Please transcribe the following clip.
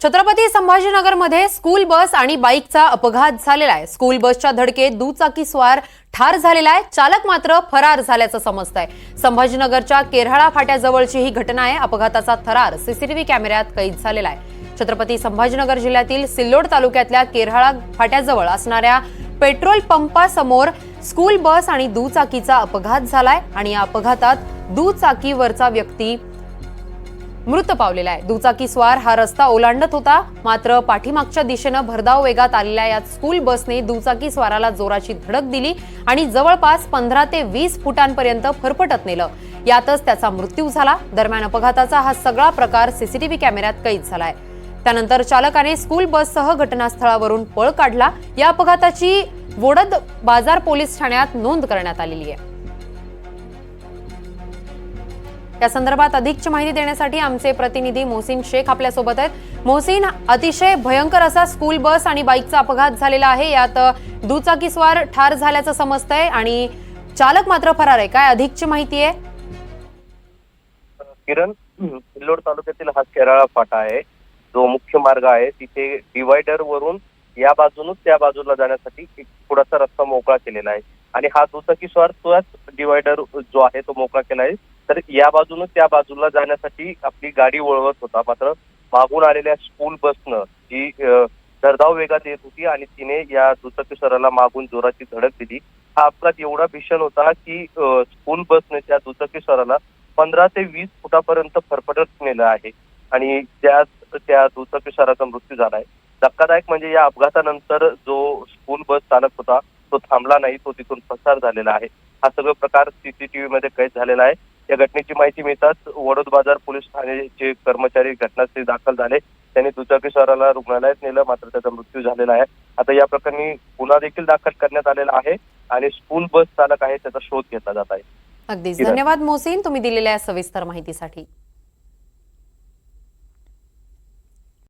Chhatrapati संभाजीनगरमध्ये school bus आणि बाईकचा अपघात झालेला आहे. स्कूल बसच्या धडकेत दुचाकी स्वार ठार झालेला आहे. चालक मात्र फरार झाल्याचं समजत आहे संभाजीनगरच्या केरहाळा फाट्याजवळची ही घटना आहे. अपघाताचा थरार सीसीटीव्ही कॅमेऱ्यात कैद झालेला आहे. छत्रपती संभाजीनगर जिल्ह्यातील सिल्लोड तालुक्यातल्या केरहाळा फाट्याजवळ असणाऱ्या पेट्रोल पंपासमोर स्कूल बस आणि दुचाकीचा अपघात झालाय आणि या अपघातात दुचाकीवरचा व्यक्ती मृत पावलेला आहे. दुचाकी स्वार हा रस्ता ओलांडत होता. मात्र पाठीमागच्या दिशेनं भरधाव वेगात आलेल्या या स्कूल बसने दुचाकी स्वाराला जोराची धडक दिली आणि जवळपास पंधरा ते वीस फुटांपर्यंत फरफटत नेलं. यातच त्याचा मृत्यू झाला. दरम्यान अपघाताचा हा सगळा प्रकार सीसीटीव्ही कॅमेऱ्यात कैद झालाय. त्यानंतर चालकाने स्कूल बससह घटनास्थळावरून पळ काढला. या अपघाताची वोडद बाजार पोलीस ठाण्यात नोंद करण्यात आलेली आहे. या संदर्भात अधिकची माहिती देण्यासाठी आमचे प्रतिनिधी मोहसिन शेख आपल्यासोबत आहेत. मोहसिन अतिशय भयंकर असा स्कूल बस आणि बाईकचा अपघात झालेला आहे. यात दुचाकीस्वार ठार झाल्याचं समजतंय आणि चालक मात्र फरार आहे. काय अधिकची माहिती आहे? किरण सिल्लोड तालुक्यातील हा केराळा फाटा आहे. जो मुख्य मार्ग आहे तिथे डिवायडर वरून या बाजूनच त्या बाजूला जाण्यासाठी थोडासा रस्ता मोकळा केलेला आहे. आणि हा दुचाकी स्वार तोच डिवायडर जो आहे तो मोकळा केला आहे. तर या बाजूनं त्या बाजूला जाण्यासाठी आपली गाडी वळवत होता. मात्र मागून आलेल्या स्कूल बसनं जी अ, धरधाव वेगात येत होती आणि तिने या दुचाकी स्वाराला मागून जोराची धडक दिली. हा अपघात एवढा भीषण होता की स्कूल बसने त्या दुचाकी स्वाराला पंधरा ते वीस फुटापर्यंत फरफटत नेलं आहे आणि त्या त्या दुचाकी स्वाराचा मृत्यू आहे धक्कादायक म्हणजे या अपघातानंतर जो स्कूल बस चालक होता तो थांबला नाही तो तिथून पसार झालेला आहे. हा सगळं प्रकार सीसीटीव्ही मध्ये कैद झालेला आहे. या घटनेची माहिती मिळताच वडोद बाजार पोलीस ठाण्याचे कर्मचारी घटनास्थळी दाखल झाले. त्यांनी दुचाकी स्वाराला रुग्णालयात नेलं मात्र त्याचा मृत्यू झालेला आहे. आता या प्रकरणी गुन्हा देखील दाखल करण्यात आलेला आहे आणि स्कूल बस चालक आहे त्याचा शोध घेतला जात आहे. अगदीच. किरण. धन्यवाद मोहसिन तुम्ही दिलेल्या सविस्तर माहितीसाठी.